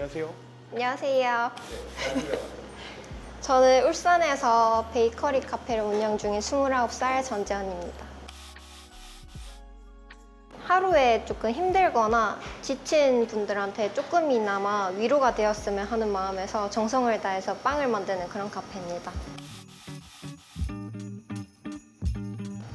안녕하세요. 안녕하세요. 저는 울산에서 베이커리 카페를 운영 중인 29살 전재현입니다. 하루에 조금 힘들거나 지친 분들한테 조금이나마 위로가 되었으면 하는 마음에서 정성을 다해서 빵을 만드는 그런 카페입니다.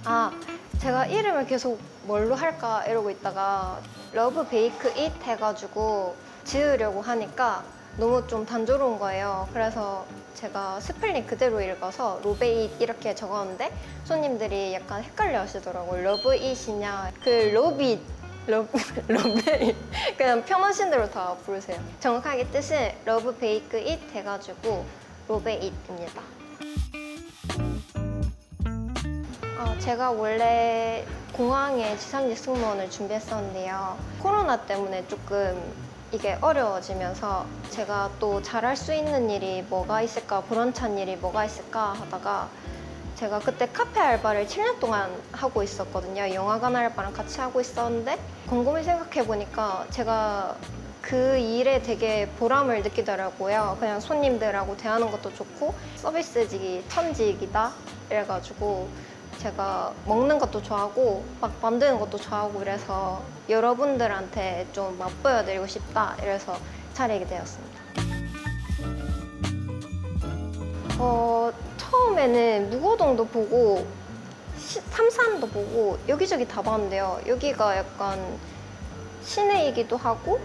아, 제가 이름을 계속 뭘로 할까 이러고 있다가 러브 베이크 잇 해가지고 지으려고 하니까 너무 좀 단조로운 거예요. 그래서 제가 스펠링 그대로 읽어서 로베잇 이렇게 적었는데 손님들이 약간 헷갈려 하시더라고요. 러브잇이냐, 그 로빗, 러, 러베잇. 그냥 편하신 대로 다 부르세요. 정확하게 뜻은 러브 베이크 잇 해가지고 로베잇입니다. 어, 제가 원래 공항에 지상직 승무원을 준비했었는데요. 코로나 때문에 조금 이게 어려워지면서 제가 또 잘할 수 있는 일이 뭐가 있을까, 보람찬 일이 뭐가 있을까 하다가 제가 그때 카페 알바를 7년 동안 하고 있었거든요. 영화관 알바랑 같이 하고 있었는데 곰곰이 생각해 보니까 제가 그 일에 되게 보람을 느끼더라고요. 그냥 손님들하고 대하는 것도 좋고 서비스직이 천직이다 이래가지고 제가 먹는 것도 좋아하고 막 만드는 것도 좋아하고 이래서 여러분들한테 좀 맛보여 드리고 싶다 이래서 차리게 되었습니다. 어, 처음에는 무고동도 보고 시- 삼산도 보고 여기저기 다 봤는데요. 여기가 약간 시내이기도 하고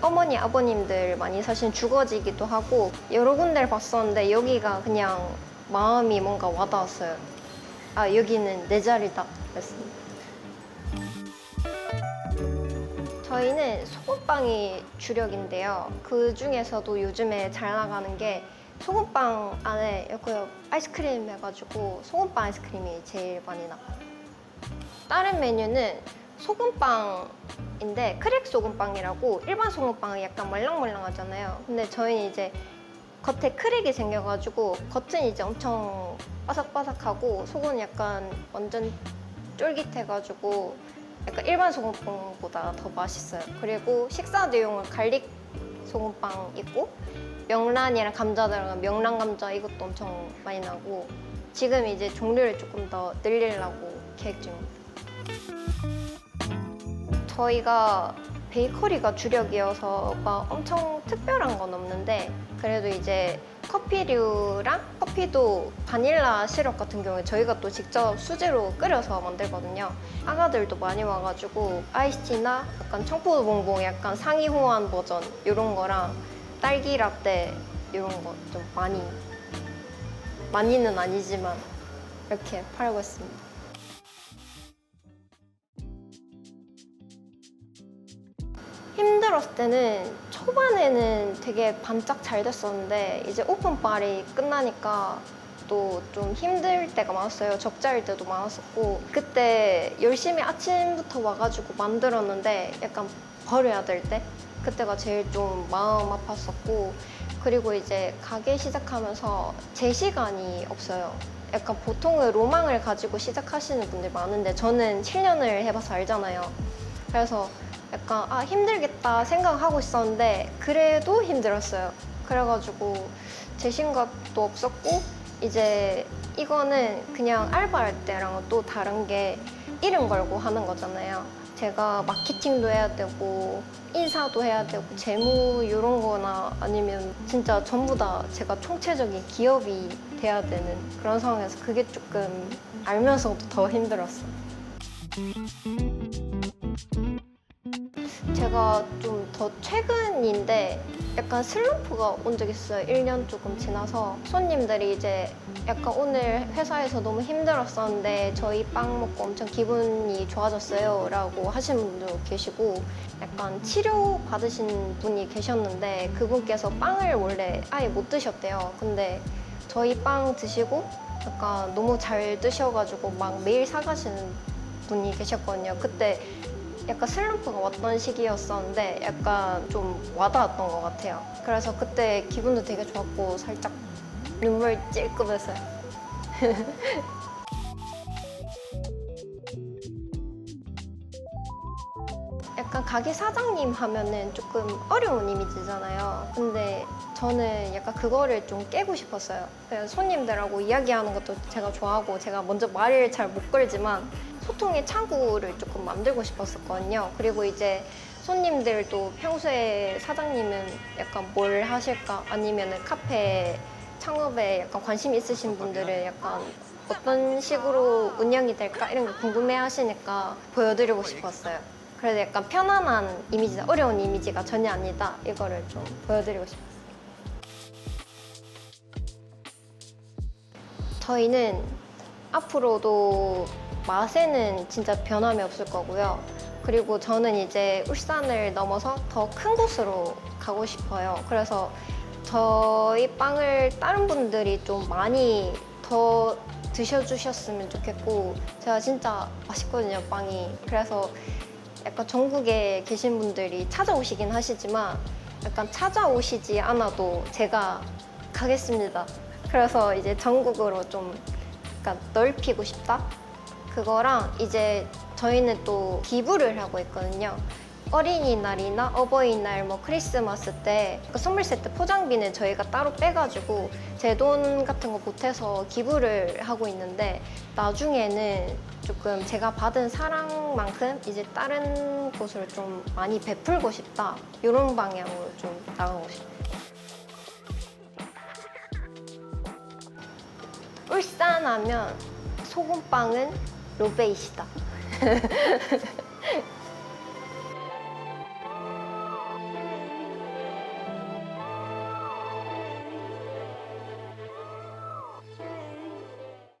어머니 아버님들 많이 사신 주거지이기도 하고 여러 군데를 봤었는데 여기가 그냥 마음이 뭔가 와닿았어요. 아 여기는 내 자리다 그랬습니다. 저희는 소금빵이 주력인데요. 그 중에서도 요즘에 잘 나가는 게 소금빵 안에 이렇게 아이스크림 해가지고 소금빵 아이스크림이 제일 많이 나가요. 다른 메뉴는 소금빵인데 크랙 소금빵이라고 일반 소금빵은 약간 말랑말랑하잖아요. 근데 저희는 이제 겉에 크랙이 생겨가지고 겉은 이제 엄청 바삭바삭하고 속은 약간 완전 쫄깃해가지고 약간 일반 소금빵보다 더 맛있어요. 그리고 식사 대용은 갈릭 소금빵 있고 명란이랑 감자 들어간 명란 감자 이것도 엄청 많이 나고 지금 이제 종류를 조금 더 늘리려고 계획 중입니다. 저희가 베이커리가 주력이어서 막 엄청 특별한 건 없는데 그래도 이제 커피류랑 커피도 바닐라 시럽 같은 경우에 저희가 또 직접 수제로 끓여서 만들거든요. 아가들도 많이 와가지고 아이스티나 약간 청포도 봉봉 약간 상위 호환 버전 이런 거랑 딸기 라떼 이런 거 좀 많이 많이는 아니지만 이렇게 팔고 있습니다. 힘들었을 때는 초반에는 되게 반짝 잘 됐었는데 이제 오픈빨이 끝나니까 또 좀 힘들 때가 많았어요. 적자일 때도 많았었고 그때 열심히 아침부터 와가지고 만들었는데 약간 버려야 될 때 그때가 제일 좀 마음 아팠었고 그리고 이제 가게 시작하면서 제 시간이 없어요. 약간 보통은 로망을 가지고 시작하시는 분들 많은데 저는 7년을 해봐서 알잖아요. 그래서 약간 아 힘들겠다 생각하고 있었는데 그래도 힘들었어요. 그래가지고 제 생각도 없었고 이제 이거는 그냥 알바할 때랑은 또 다른 게 이름 걸고 하는 거잖아요. 제가 마케팅도 해야 되고 인사도 해야 되고 재무 이런 거나 아니면 진짜 전부 다 제가 총체적인 기업이 돼야 되는 그런 상황에서 그게 조금 알면서도 더 힘들었어요. 제가 좀 더 최근인데 약간 슬럼프가 온 적 있어요. 1년 조금 지나서 손님들이 이제 약간 오늘 회사에서 너무 힘들었었는데 저희 빵 먹고 엄청 기분이 좋아졌어요 라고 하시는 분도 계시고 약간 치료 받으신 분이 계셨는데 그분께서 빵을 원래 아예 못 드셨대요. 근데 저희 빵 드시고 약간 너무 잘 드셔가지고 막 매일 사가시는 분이 계셨거든요. 그때 약간 슬럼프가 왔던 시기였었는데 약간 좀 와닿았던 것 같아요. 그래서 그때 기분도 되게 좋았고 살짝 눈물 찔끔했어요. 약간 가게 사장님 하면은 조금 어려운 이미지잖아요. 근데 저는 약간 그거를 좀 깨고 싶었어요. 손님들하고 이야기하는 것도 제가 좋아하고 제가 먼저 말을 잘 못 걸지만 소통의 창구를 조금 만들고 싶었었거든요. 그리고 이제 손님들도 평소에 사장님은 약간 뭘 하실까 아니면은 카페 창업에 약간 관심 있으신 분들은 약간 어떤 식으로 운영이 될까 이런 거 궁금해 하시니까 보여드리고 싶었어요. 그래서 약간 편안한 이미지, 어려운 이미지가 전혀 아니다. 이거를 좀 보여드리고 싶어요. 저희는 앞으로도 맛에는 진짜 변함이 없을 거고요. 그리고 저는 이제 울산을 넘어서 더 큰 곳으로 가고 싶어요. 그래서 저희 빵을 다른 분들이 좀 많이 더 드셔주셨으면 좋겠고 제가 진짜 맛있거든요 빵이 그래서 약간 전국에 계신 분들이 찾아오시긴 하시지만 약간 찾아오시지 않아도 제가 가겠습니다 그래서 이제 전국으로 좀 약간 넓히고 싶다 그거랑 이제 저희는 또 기부를 하고 있거든요. 어린이날이나 어버이날, 뭐 크리스마스 때그 선물 세트 포장비는 저희가 따로 빼가지고 제 돈 같은 거 보태서 기부를 하고 있는데 나중에는 조금 제가 받은 사랑만큼 이제 다른 곳을 좀 많이 베풀고 싶다 이런 방향으로 좀 나가고 싶어요. 울산하면 소금빵은 로베이시다.